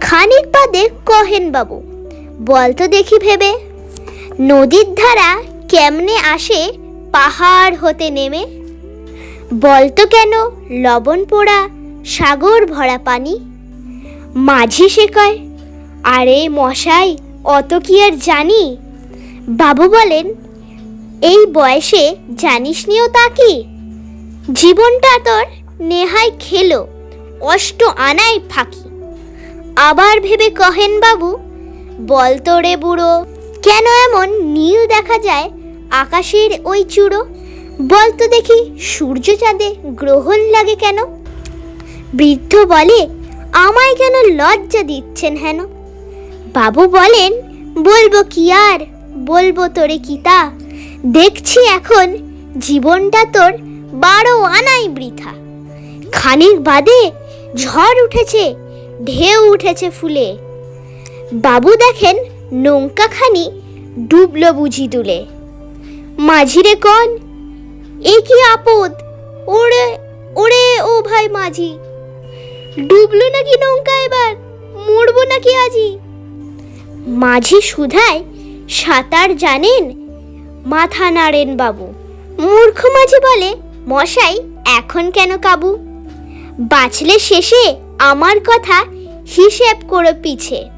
খানিক বাদে কহেন বাবু বলতো দেখি ভেবে। নদীর ধারা কেমনে আসে পাহাড় হতে নেমে? বলতো কেন লবণ পোড়া সাগর ভরা পানি? মাঝি সে কয়, আরে মশাই, অত কি আর জানি? বাবু বলেন, এই বয়সে জানিস নিও তা কি? জীবনটা তোর নেহাই খেলো, অষ্ট আনাই ফাঁকি। আবার ভেবে কহেন বাবু? বলতো রে বুড়ো, কেন এমন নীল দেখা যায় আকাশের ওই চূড়ো? বলতো দেখি সূর্য চাঁদে গ্রহণ লাগে কেন? বৃদ্ধ বলে, আমায় কেন লজ্জা দিচ্ছেন হেন? বাবু বলেন, বলব কি আর? বলব তোরে কি তা? দেখছি এখন জীবনটা তোর বারো আনাই বৃথা। খানিক বাদে ঝড় উঠেছে ঢেউ উঠেছে ফুলে। বাবু দেখেন নৌকাখানি ডুবলো বুঝি তুলে মাঝিরে কন, এ কি আপদ? ওরে ওরে ও ভাই মাঝি। ডুবলো নাকি নৌকা এবার? মরবো নাকি আজি? মাঝি সুধায় সাঁতার জানেন মাথা নাড়েন বাবু। মূর্খ মাঝি বলে, মশাই, এখন কেন কাবু? বাঁচলে শেষে আমার কথা হিসেব করে পিছে।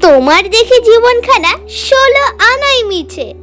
তোমার দেখে জীবনখানা ষোলো আনাই মিছে।